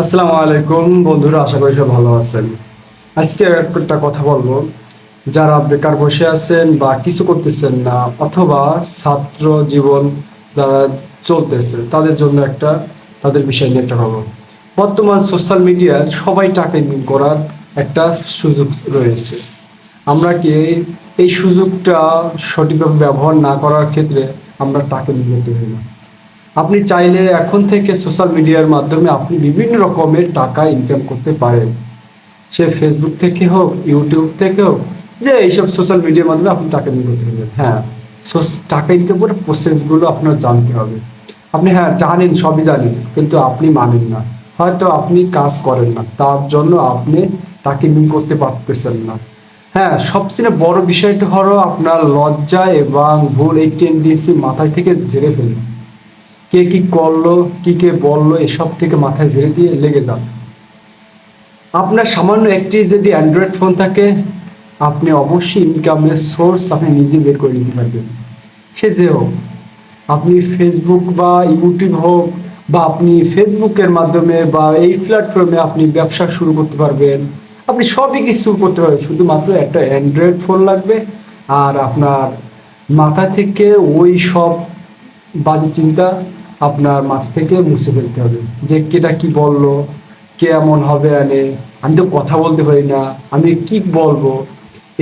আসসালামু আলাইকুম বন্ধুরা, আশা করি সব ভালো আছেন। আজকে একটা কথা বলব। যারা বেকার বসে আছেন বা কিছু করতেছেন না, অথবা ছাত্র জীবন যারা চলতেছে, তাদের জন্য একটা, তাদের বিষয় নিয়ে একটা খবর। বর্তমান সোশ্যাল মিডিয়ায় সবাই টাকা ইনকাম করার একটা সুযোগ রয়েছে। আমরা কি এই সুযোগটা সঠিকভাবে ব্যবহার না করার ক্ষেত্রে আমরা টাকা ইনকাম পারি না? আপনি চাইলে এখন থেকে সোশ্যাল মিডিয়ার মাধ্যমে আপনি বিভিন্ন রকমের টাকা ইনকাম করতে পারেন। সে ফেসবুক থেকে হোক ইউটিউব থেকে হোক, যে এইসব সোশ্যাল মিডিয়ার মাধ্যমে আপনি টাকা ইনকাম করতে পারবেন। হ্যাঁ টাকা ইনকাম করার প্রসেসগুলো আপনার জানতে হবে। আপনি হ্যাঁ জানেন, সবই জানেন, কিন্তু আপনি মানেন না। হয়তো আপনি কাজ করেন না, তার জন্য আপনি টাকা ইনকাম করতে পারতেছেন না। হ্যাঁ সবচেয়ে বড় বিষয়টা হলো আপনার লজ্জা এবং ভুল এই টেন্ডেন্সি মাথায় থেকে ঝেড়ে ফেলুন। কে কি করল, কি কে বলল, এসব থেকে মাথায় ঝেড়ে দিয়ে লেগে যান। আপনার সামান্য একটি যদি অ্যান্ড্রয়েড ফোন থাকে, আপনি অবশ্যই ইনকামের সোর্স আপনি নিজে বের করে নিতে পারবেন। সে যে হোক, আপনি ফেসবুক বা ইউটিউব হোক, বা আপনি ফেসবুকের মাধ্যমে বা এই প্ল্যাটফর্মে আপনি ব্যবসা শুরু করতে পারবেন। আপনি সবই কিছু করতে পারবেন, শুধুমাত্র একটা অ্যান্ড্রয়েড ফোন লাগবে। আর আপনার মাথা থেকে ওই সব বাজে চিন্তা আপনার মাথা থেকে মুছে ফেলতে হবে। যে কেটা কি বলল, কে এমন হবে আনে, আমি তো কথা বলতে পারি না, আমি কি বলব?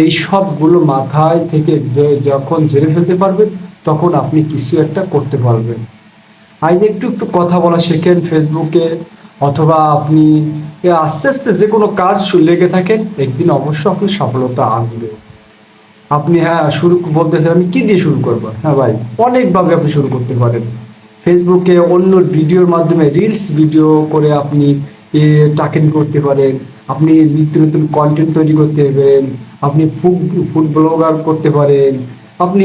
এই সবগুলো মাথায় থেকে যে যখন ঝেড়ে ফেলতে পারবেন, তখন আপনি কিছু একটা করতে পারবেন। আজ একটু একটু কথা বলা শেখেন ফেসবুকে অথবা আপনি আস্তে আস্তে যে কোনো কাজ লেগে থাকেন, একদিন অবশ্য আপনি সফলতা আনবে। আপনি হ্যাঁ শুরু বলতেছেন, আমি কি দিয়ে শুরু করব? হ্যাঁ ভাই, অনেকভাবে আপনি শুরু করতে পারেন। ফেসবুকে অন্য ভিডিওর মাধ্যমে রিলস ভিডিও করে আপনি এ, টাকা করতে পারেন। আপনি নিত্য নতুন কন্টেন্ট তৈরি করতে পারেন। আপনি ফুড ফুড ব্লগার করতে পারেন। আপনি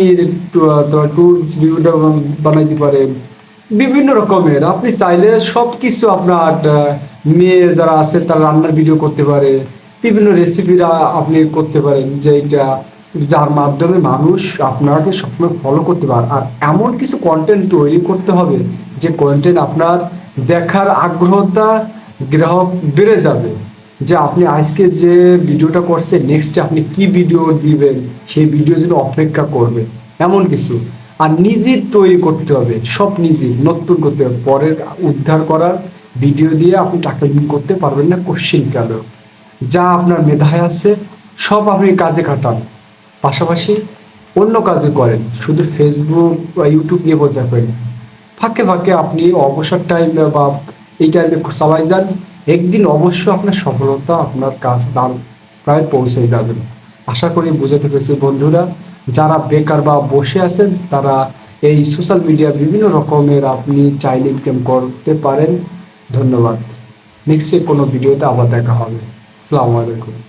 টুলস ভিডিও বানাইতে পারেন। বিভিন্ন রকমের। আপনি চাইলে সব কিছু আপনার মেয়ে যারা আছে তারা রান্নার ভিডিও করতে পারে। বিভিন্ন রেসিপিরা আপনি করতে পারেন যেটা যার মাধ্যমে মানুষ আপনাকে সবসময় ফলো করতে পারে। আর এমন কিছু কন্টেন্ট তৈরি করতে হবে যে কন্টেন্ট আপনার দেখার আগ্রহতা গ্রাহক বেড়ে যাবে। যে আপনি আজকে যে ভিডিওটা করছেন নেক্সটে আপনি কি ভিডিও দিবেন, সেই ভিডিও জন্য অপেক্ষা করবে। এমন কিছু। আর নিজের তৈরি করতে হবে, সব নিজে। নতুন করতে হবে। পরের উদ্ধার করার ভিডিও দিয়ে আপনি টাকা ইনকাম করতে পারবেন না কোশ্চিন কেন যা আপনার মেধায় আছে, সব আপনি কাজে খাটান। পাশাপাশি অন্য কাজে করেন, শুধু ফেসবুক বা ইউটিউব নিয়ে বলতে পারেন ফাঁকে ফাঁকে আপনি অবসর টাইমে বা এই টাইমে সবাই যান, একদিন অবশ্য আপনার সফলতা আপনার কাজ দান প্রায় পৌঁছে যাবেন আশা করি বুঝাতে পেরেছি বন্ধুরা, যারা বেকার বা বসে আছেন, তারা এই সোশ্যাল মিডিয়া বিভিন্ন রকমের আপনি চাইলে ইনকাম করতে পারেন। ধন্যবাদ। নেক্সট কোনো ভিডিওতে আবার দেখা হবে। আসসালামু আলাইকুম।